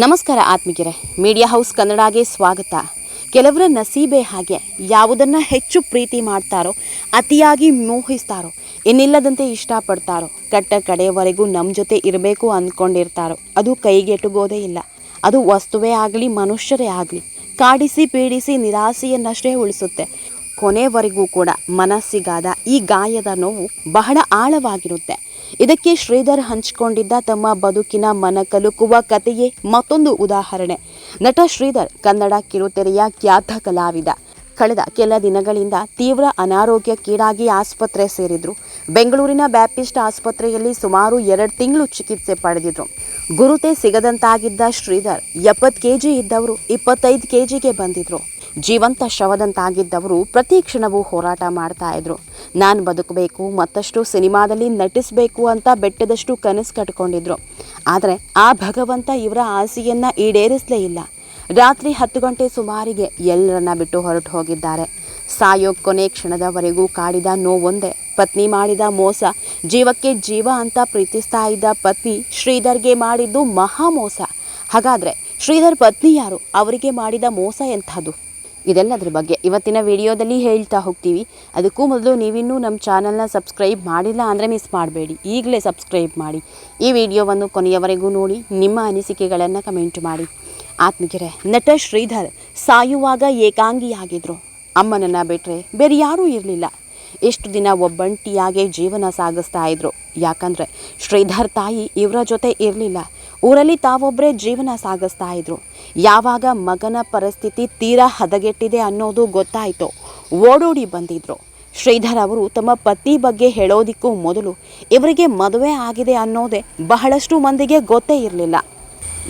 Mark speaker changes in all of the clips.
Speaker 1: ನಮಸ್ಕಾರ ಆತ್ಮಿಕರೇ media house ಕನ್ನಡಗೆ ಸ್ವಾಗತ. ಕೆಲವರ ನಸೀಬೆ ಹಾಗೆ ಯಾವುದನ್ನು ಹೆಚ್ಚು ಪ್ರೀತಿ ಮಾಡ್ತಾರೋ, ಅತಿಯಾಗಿ ಮೋಹಿಸ್ತಾರೋ, ಇನ್ನಿಲ್ಲದಂತೆ ಇಷ್ಟಪಡ್ತಾರೋ, ಕಟ್ಟ ಕಡೆಯವರೆಗೂ ನಮ್ಮ ಜೊತೆ ಇರಬೇಕು ಅಂದ್ಕೊಂಡಿರ್ತಾರೋ ಅದು ಕೈಗೆಟುಗೋದೇ ಇಲ್ಲ. ಅದು ವಸ್ತುವೇ ಆಗಲಿ, ಮನುಷ್ಯರೇ ಆಗಲಿ, ಕಾಡಿಸಿ ಪೀಡಿಸಿ ನಿರಾಸೆಯನ್ನಷ್ಟೇ ಉಳಿಸುತ್ತೆ. ಕೊನೆವರೆಗೂ ಕೂಡ ಮನಸ್ಸಿಗಾದ ಈ ಗಾಯದ ನೋವು ಬಹಳ ಆಳವಾಗಿರುತ್ತೆ. ಇದಕ್ಕೆ ಶ್ರೀಧರ್ ಹಂಚಿಕೊಂಡಿದ್ದ ತಮ್ಮ ಬದುಕಿನ ಮನ ಕಲುಕುವ ಕಥೆಯೇ ಮತ್ತೊಂದು ಉದಾಹರಣೆ. ನಟ ಶ್ರೀಧರ್ ಕನ್ನಡ ಕಿರುತೆರೆಯ ಖ್ಯಾತ ಕಲಾವಿದ. ಕಳೆದ ಕೆಲ ದಿನಗಳಿಂದ ತೀವ್ರ ಅನಾರೋಗ್ಯಕ್ಕೀಡಾಗಿ ಆಸ್ಪತ್ರೆ ಸೇರಿದ್ರು. ಬೆಂಗಳೂರಿನ ಬ್ಯಾಪ್ಟಿಸ್ಟ್ ಆಸ್ಪತ್ರೆಯಲ್ಲಿ ಸುಮಾರು ಎರಡು ತಿಂಗಳು ಚಿಕಿತ್ಸೆ ಪಡೆದಿದ್ರು. ಗುರುತೆ ಸಿಗದಂತಾಗಿದ್ದ ಶ್ರೀಧರ್ ಎಪ್ಪತ್ತು ಕೆ ಜಿ ಇದ್ದವರು ಇಪ್ಪತ್ತೈದು ಕೆ ಜಿಗೆ ಬಂದಿದ್ರು. ಜೀವಂತ ಶವದಂತಾಗಿದ್ದವರು ಪ್ರತಿ ಕ್ಷಣವೂ ಹೋರಾಟ ಮಾಡ್ತಾ ಇದ್ರು. ನಾನು ಬದುಕಬೇಕು, ಮತ್ತಷ್ಟು ಸಿನಿಮಾದಲ್ಲಿ ನಟಿಸಬೇಕು ಅಂತ ಬೆಟ್ಟದಷ್ಟು ಕನಸು ಕಟ್ಕೊಂಡಿದ್ರು. ಆದರೆ ಆ ಭಗವಂತ ಇವರ ಆಸೆಯನ್ನು ಈಡೇರಿಸಲೇ ಇಲ್ಲ. ರಾತ್ರಿ ಹತ್ತು ಗಂಟೆ ಸುಮಾರಿಗೆ ಎಲ್ಲರನ್ನ ಬಿಟ್ಟು ಹೊರಟು ಹೋಗಿದ್ದಾರೆ. ಸಾಯೋ ಕೊನೆ ಕ್ಷಣದವರೆಗೂ ಕಾಡಿದ ನೋವೊಂದೇ, ಪತ್ನಿ ಮಾಡಿದ ಮೋಸ, ಜೀವಕ್ಕೆ ಜೀವ ಅಂತ ಪ್ರೀತಿಸ್ತಾ ಇದ್ದ ಪತ್ನಿ ಶ್ರೀಧರ್ಗೆ ಮಾಡಿದ್ದು ಮಹಾ ಮೋಸ. ಹಾಗಾದರೆ ಶ್ರೀಧರ್ ಪತ್ನಿ ಯಾರು? ಅವರಿಗೆ ಮಾಡಿದ ಮೋಸ ಎಂಥದ್ದು ಇದೆಲ್ಲದ್ರ ಬಗ್ಗೆ ಇವತ್ತಿನ ವಿಡಿಯೋದಲ್ಲಿ ಹೇಳ್ತಾ ಹೋಗ್ತೀವಿ. ಅದಕ್ಕೂ ಮೊದಲು ನೀವಿನ್ನೂ ನಮ್ಮ ಚಾನಲ್ನ ಸಬ್ಸ್ಕ್ರೈಬ್ ಮಾಡಿಲ್ಲ ಅಂದರೆ ಮಿಸ್ ಮಾಡಬೇಡಿ. ಈಗಲೇ ಸಬ್ಸ್ಕ್ರೈಬ್ ಮಾಡಿ. ಈ ವಿಡಿಯೋವನ್ನು ಕೊನೆಯವರೆಗೂ ನೋಡಿ, ನಿಮ್ಮ ಅನಿಸಿಕೆಗಳನ್ನು ಕಮೆಂಟ್ ಮಾಡಿ. ಆತ್ಮಿಕರೆ ನಟ ಶ್ರೀಧರ್ ಸಾಯುವಾಗ ಏಕಾಂಗಿಯಾಗಿದ್ರು. ಅಮ್ಮನನ್ನು ಬಿಟ್ಟರೆ ಬೇರೆ ಯಾರೂ ಇರಲಿಲ್ಲ. ಎಷ್ಟು ದಿನ ಒಬ್ಬಂಟಿಯಾಗೆ ಜೀವನ ಸಾಗಿಸ್ತಾ ಇದ್ರು. ಯಾಕಂದರೆ ಶ್ರೀಧರ್ ತಾಯಿ ಇವರ ಜೊತೆ ಇರಲಿಲ್ಲ. ಊರಲ್ಲಿ ತಾವೊಬ್ಬರೇ ಜೀವನ ಸಾಗಿಸ್ತಾ ಇದ್ರು. ಯಾವಾಗ ಮಗನ ಪರಿಸ್ಥಿತಿ ತೀರಾ ಹದಗೆಟ್ಟಿದೆ ಅನ್ನೋದು ಗೊತ್ತಾಯಿತು. ಓಡೋಡಿ ಬಂದಿದ್ರು. ಶ್ರೀಧರ್ ಅವರು ತಮ್ಮ ಪತಿ ಬಗ್ಗೆ ಹೇಳೋದಿಕ್ಕೂ ಮೊದಲು ಇವರಿಗೆ ಮದುವೆ ಆಗಿದೆ ಅನ್ನೋದೇ ಬಹಳಷ್ಟು ಮಂದಿಗೆ ಗೊತ್ತೇ ಇರಲಿಲ್ಲ.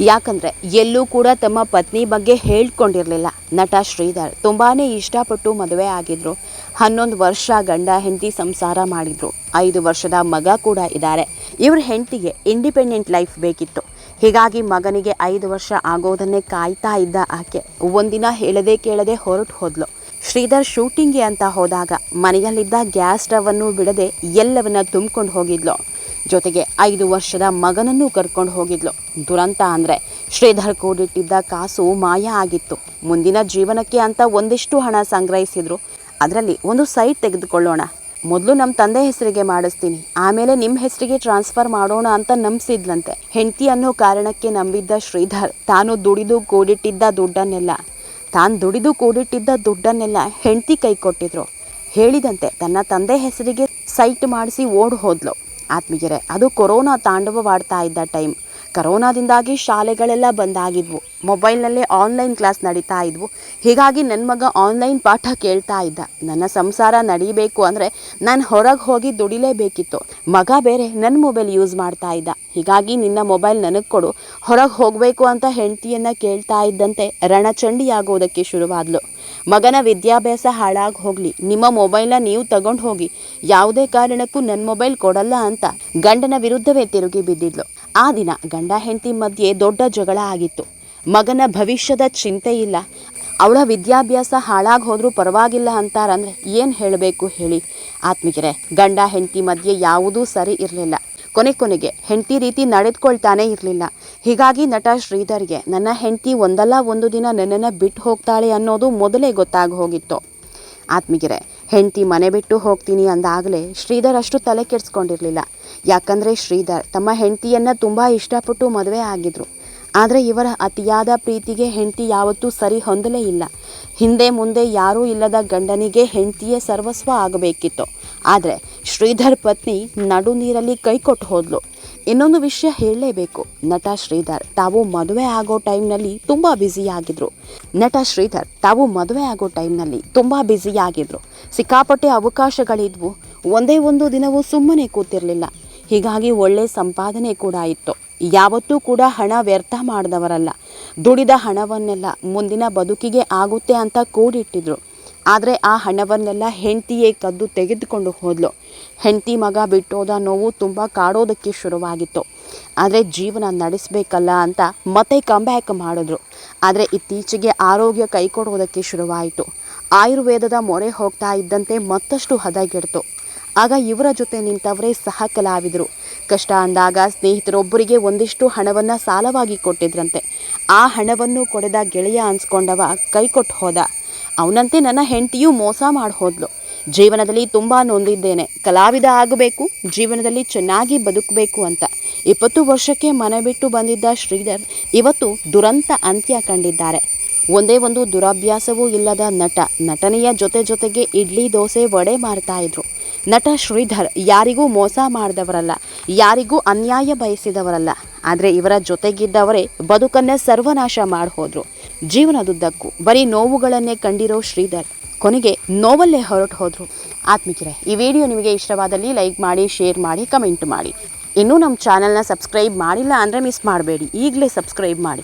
Speaker 1: ಯಾಕಂದ್ರೆ ಎಲ್ಲೂ ಕೂಡ ತಮ್ಮ ಪತ್ನಿ ಬಗ್ಗೆ ಹೇಳ್ಕೊಂಡಿರಲಿಲ್ಲ. ನಟ ಶ್ರೀಧರ್ ತುಂಬಾನೇ ಇಷ್ಟಪಟ್ಟು ಮದುವೆ ಆಗಿದ್ರು. ಹನ್ನೊಂದು ವರ್ಷ ಗಂಡ ಹೆಂಡತಿ ಸಂಸಾರ ಮಾಡಿದ್ರು. ಐದು ವರ್ಷದ ಮಗ ಕೂಡ ಇದ್ದಾರೆ. ಇವ್ರ ಹೆಂಡತಿಗೆ ಇಂಡಿಪೆಂಡೆಂಟ್ ಲೈಫ್ ಬೇಕಿತ್ತು. ಹೀಗಾಗಿ ಮಗನಿಗೆ ಐದು ವರ್ಷ ಆಗೋದನ್ನೇ ಕಾಯ್ತಾ ಇದ್ದ ಆಕೆ. ಒಂದಿನ ಹೇಳದೆ ಕೇಳದೆ ಹೊರಟು ಹೋದ್ಲು. ಶ್ರೀಧರ್ ಶೂಟಿಂಗ್ಗೆ ಅಂತ ಹೋದಾಗ ಮನೆಯಲ್ಲಿದ್ದ ಗ್ಯಾಸ್ ಸ್ಟವನ್ನು ಬಿಡದೆ ಎಲ್ಲವನ್ನ ತುಂಬಿಕೊಂಡು ಹೋಗಿದ್ಲು. ಜೊತೆಗೆ ಐದು ವರ್ಷದ ಮಗನನ್ನು ಕರ್ಕೊಂಡು ಹೋಗಿದ್ಲು. ದುರಂತ ಅಂದರೆ ಶ್ರೀಧರ್ ಕೂಡಿಟ್ಟಿದ್ದ ಕಾಸು ಮಾಯ ಆಗಿತ್ತು. ಮುಂದಿನ ಜೀವನಕ್ಕೆ ಅಂತ ಒಂದಿಷ್ಟು ಹಣ ಸಂಗ್ರಹಿಸಿದ್ರು. ಅದರಲ್ಲಿ ಒಂದು ಸೈಟ್ ತೆಗೆದುಕೊಳ್ಳೋಣ. ಮೊದಲು ನಮ್ಮ ತಂದೆ ಹೆಸರಿಗೆ ಮಾಡಿಸ್ತೀನಿ. ಆಮೇಲೆ ನಿಮ್ಮ ಹೆಸರಿಗೆ ಟ್ರಾನ್ಸ್ಫರ್ ಮಾಡೋಣ ಅಂತ ನಂಬಿಸಿದ್ಲಂತೆ. ಹೆಂಡತಿ ಅನ್ನೋ ಕಾರಣಕ್ಕೆ ನಂಬಿದ್ದ ಶ್ರೀಧರ್ ತಾನು ದುಡಿದು ಕೂಡಿಟ್ಟಿದ್ದ ದುಡ್ಡನ್ನೆಲ್ಲ, ತಾನು ದುಡಿದು ಕೂಡಿಟ್ಟಿದ್ದ ದುಡ್ಡನ್ನೆಲ್ಲ ಹೆಂಡತಿ ಕೈ ಕೊಟ್ಟಿದ್ರು ಹೇಳಿದಂತೆ ತನ್ನ ತಂದೆ ಹೆಸರಿಗೆ ಸೈಟ್ ಮಾಡಿಸಿ ಓಡ್ ಹೋದ್ಲು. ಆತ್ಮೀಯರೇ, ಅದು ಕೊರೋನಾ ತಾಂಡವವಾಡ್ತಾ ಇದ್ದ ಟೈಮ್. ಕರೋನಾದಿಂದಾಗಿ ಶಾಲೆಗಳೆಲ್ಲ ಬಂದಾಗಿದ್ವು. ಮೊಬೈಲ್ನಲ್ಲೇ ಆನ್ಲೈನ್ ಕ್ಲಾಸ್ ನಡೀತಾ ಇದ್ವು. ಹೀಗಾಗಿ ನನ್ನ ಮಗ ಆನ್ಲೈನ್ ಪಾಠ ಕೇಳ್ತಾ ಇದ್ದ. ನನ್ನ ಸಂಸಾರ ನಡೀಬೇಕು ಅಂದರೆ ನಾನು ಹೊರಗೆ ಹೋಗಿ ದುಡಿಲೇಬೇಕಿತ್ತು. ಮಗ ಬೇರೆ ನನ್ನ ಮೊಬೈಲ್ ಯೂಸ್ ಮಾಡ್ತಾ ಇದ್ದ. ಹೀಗಾಗಿ ನಿನ್ನ ಮೊಬೈಲ್ ನನಗೆ ಕೊಡು. ಹೊರಗೆ ಹೋಗಬೇಕು ಅಂತ ಹೆಂಡತಿಯನ್ನು ಕೇಳ್ತಾ ಇದ್ದಂತೆ ರಣಚಂಡಿಯಾಗೋದಕ್ಕೆ ಶುರುವಾದ್ಲು. ಮಗನ ವಿದ್ಯಾಭ್ಯಾಸ ಹಾಳಾಗಿ ಹೋಗಲಿ. ನಿಮ್ಮ ಮೊಬೈಲ್ನ ನೀವು ತಗೊಂಡು ಹೋಗಿ. ಯಾವುದೇ ಕಾರಣಕ್ಕೂ ನನ್ನ ಮೊಬೈಲ್ ಕೊಡಲ್ಲ ಅಂತ ಗಂಡನ ವಿರುದ್ಧವೇ ತಿರುಗಿ ಬಿದ್ದಿದ್ಲು. ಆ ದಿನ ಗಂಡ ಹೆಂಡತಿ ಮಧ್ಯೆ ದೊಡ್ಡ ಜಗಳ ಆಗಿತ್ತು. ಮಗನ ಭವಿಷ್ಯದ ಚಿಂತೆ ಇಲ್ಲ. ಅವಳ ವಿದ್ಯಾಭ್ಯಾಸ ಹಾಳಾಗಿ ಹೋದರೂ ಪರವಾಗಿಲ್ಲ ಅಂತಾರಂದ್ರೆ ಏನು ಹೇಳಬೇಕು ಹೇಳಿ. ಆತ್ಮಿಕರೆ ಗಂಡ ಹೆಂಡತಿ ಮಧ್ಯೆ ಯಾವುದೂ ಸರಿ ಇರಲಿಲ್ಲ. ಕೊನೆ ಕೊನೆಗೆ ಹೆಂಡತಿ ರೀತಿ ನಡೆದುಕೊಳ್ತಾನೆ ಇರಲಿಲ್ಲ. ಹೀಗಾಗಿ ನಟ ಶ್ರೀಧರ್ಗೆ, ನನ್ನ ಹೆಂಡತಿ ಒಂದಲ್ಲ, ಒಂದು ದಿನ ನನ್ನನ್ನು ಬಿಟ್ಟು ಹೋಗ್ತಾಳೆ ಅನ್ನೋದು ಮೊದಲೇ ಗೊತ್ತಾಗಿ ಹೋಗಿತ್ತು. ಆತ್ಮಿಗಿರೆ ಹೆಂಡತಿ ಮನೆ ಬಿಟ್ಟು ಹೋಗ್ತೀನಿ ಅಂದಾಗಲೇ ಶ್ರೀಧರ್ ಅಷ್ಟು ತಲೆ ಕೆಡಿಸ್ಕೊಂಡಿರಲಿಲ್ಲ. ಯಾಕಂದರೆ ಶ್ರೀಧರ್ ತಮ್ಮ ಹೆಂಡತಿಯನ್ನು ತುಂಬ ಇಷ್ಟಪಟ್ಟು ಮದುವೆ ಆಗಿದ್ರು. ಆದರೆ ಇವರ ಅತಿಯಾದ ಪ್ರೀತಿಗೆ ಹೆಂಡತಿ ಯಾವತ್ತೂ ಸರಿ ಹೊಂದಲೇ ಇಲ್ಲ. ಹಿಂದೆ ಮುಂದೆ ಯಾರೂ ಇಲ್ಲದ ಗಂಡನಿಗೆ ಹೆಂಡತಿಯೇ ಸರ್ವಸ್ವ ಆಗಬೇಕಿತ್ತು. ಆದರೆ ಶ್ರೀಧರ್ ಪತ್ನಿ ನಡು ನೀರಲ್ಲಿ ಕೈ ಕೊಟ್ಟು ಹೋದ್ಲು. ಇನ್ನೊಂದು ವಿಷಯ ಹೇಳಲೇಬೇಕು. ನಟ ಶ್ರೀಧರ್ ತಾವು ಮದುವೆ ಆಗೋ ಟೈಮ್ನಲ್ಲಿ ತುಂಬ ಬ್ಯುಸಿಯಾಗಿದ್ರು ನಟ ಶ್ರೀಧರ್ ತಾವು ಮದುವೆ ಆಗೋ ಟೈಮ್ನಲ್ಲಿ ತುಂಬ ಬ್ಯುಸಿಯಾಗಿದ್ರು ಸಿಕ್ಕಾಪಟ್ಟೆ ಅವಕಾಶಗಳಿದ್ವು. ಒಂದೇ ಒಂದು ದಿನವೂ ಸುಮ್ಮನೆ ಕೂತಿರಲಿಲ್ಲ. ಹೀಗಾಗಿ ಒಳ್ಳೆ ಸಂಪಾದನೆ ಕೂಡ ಇತ್ತು. ಯಾವತ್ತೂ ಕೂಡ ಹಣ ವ್ಯರ್ಥ ಮಾಡಿದವರಲ್ಲ. ದುಡಿದ ಹಣವನ್ನೆಲ್ಲ ಮುಂದಿನ ಬದುಕಿಗೆ ಆಗುತ್ತೆ ಅಂತ ಕೂಡಿಟ್ಟಿದ್ರು. ಆದರೆ ಆ ಹಣವನ್ನೆಲ್ಲ ಹೆಂಡತಿಯೇ ಕದ್ದು ತೆಗೆದುಕೊಂಡು ಹೋದ್ಲು. ಹೆಂಡತಿ ಮಗ ಬಿಟ್ಟೋದ ನೋವು ತುಂಬ ಕಾಡೋದಕ್ಕೆ ಶುರುವಾಗಿತ್ತು. ಆದರೆ ಜೀವನ ನಡೆಸಬೇಕಲ್ಲ ಅಂತ ಮತ್ತೆ ಕಂಬ್ಯಾಕ್ ಮಾಡಿದ್ರು. ಆದರೆ ಇತ್ತೀಚೆಗೆ ಆರೋಗ್ಯ ಕೈಕೊಡೋದಕ್ಕೆ ಶುರುವಾಯಿತು. ಆಯುರ್ವೇದದ ಮೊರೆ ಹೋಗ್ತಾ ಇದ್ದಂತೆ ಮತ್ತಷ್ಟು ಹದಗೆಡ್ತು. ಆಗ ಇವರ ಜೊತೆ ನಿಂತವರೇ ಸಹ ಕಲಾವಿದರು ಕಷ್ಟ ಅಂದಾಗ ಸ್ನೇಹಿತರೊಬ್ಬರಿಗೆ ಒಂದಿಷ್ಟು ಹಣವನ್ನು ಸಾಲವಾಗಿ ಕೊಟ್ಟಿದ್ರಂತೆ. ಆ ಹಣವನ್ನು ಕೊಡದ ಗೆಳೆಯ ಅನ್ಸ್ಕೊಂಡವ ಕೈ ಕೊಟ್ಟು ಹೋದ. ಅವನಂತೆ ನನ್ನ ಹೆಂಡತಿಯೂ ಮೋಸ ಮಾಡಿ ಹೋದ್ಲು. ಜೀವನದಲ್ಲಿ ತುಂಬ ನೊಂದಿದ್ದೇನೆ. ಕಲಾವಿದ ಆಗಬೇಕು, ಜೀವನದಲ್ಲಿ ಚೆನ್ನಾಗಿ ಬದುಕಬೇಕು ಅಂತ. ಇಪ್ಪತ್ತು ವರ್ಷಕ್ಕೆ ಮನೆ ಬಿಟ್ಟು ಬಂದಿದ್ದ ಶ್ರೀಧರ್ ಇವತ್ತು ದುರಂತ ಅಂತ್ಯ ಕಂಡಿದ್ದಾರೆ. ಒಂದೇ ಒಂದು ದುರಭ್ಯಾಸವೂ ಇಲ್ಲದ ನಟ, ನಟನೆಯ ಜೊತೆ ಜೊತೆಗೆ ಇಡ್ಲಿ ದೋಸೆ ವಡೆ ಮಾರ್ತಾ ಇದ್ರು. ನಟ ಶ್ರೀಧರ್ ಯಾರಿಗೂ ಮೋಸ ಮಾಡಿದವರಲ್ಲ, ಯಾರಿಗೂ ಅನ್ಯಾಯ ಬಯಸಿದವರಲ್ಲ. ಆದರೆ ಇವರ ಜೊತೆಗಿದ್ದವರೇ ಬದುಕನ್ನೇ ಸರ್ವನಾಶ ಮಾಡಿ ಹೋದರು ಜೀವನದುದ್ದಕ್ಕೂ, ಬರೀ ನೋವುಗಳನ್ನೇ ಕಂಡಿರೋ ಶ್ರೀಧರ್ ಕೊನೆಗೆ ನೋವಲ್ಲೇ ಹೊರಟು ಹೋದರು ಆತ್ಮಿಕರೇ, ಈ ವಿಡಿಯೋ ನಿಮಗೆ ಇಷ್ಟವಾದಲ್ಲಿ ಲೈಕ್ ಮಾಡಿ, ಶೇರ್ ಮಾಡಿ, ಕಮೆಂಟ್ ಮಾಡಿ. ಇನ್ನೂ ನಮ್ಮ ಚಾನಲ್ನ ಸಬ್ಸ್ಕ್ರೈಬ್ ಮಾಡಿಲ್ಲ ಅಂದರೆ ಮಿಸ್ ಮಾಡಬೇಡಿ. ಈಗಲೇ ಸಬ್ಸ್ಕ್ರೈಬ್ ಮಾಡಿ.